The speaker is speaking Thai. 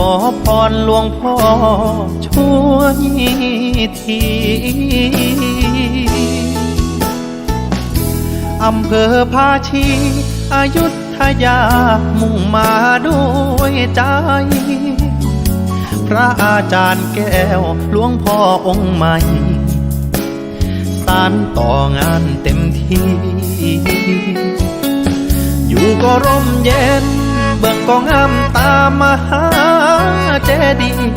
ขอพรหลวงพ่อช่วยทีอำเภอภาชีอายุทยามุ่งมาด้วยใจ พระอาจารย์แก้วหลวงพ่อองค์ใหม่สารต่องานเต็มที่ อยู่ก็ร่มเย็น เบิ่งก็งามตามมหาเจดีย์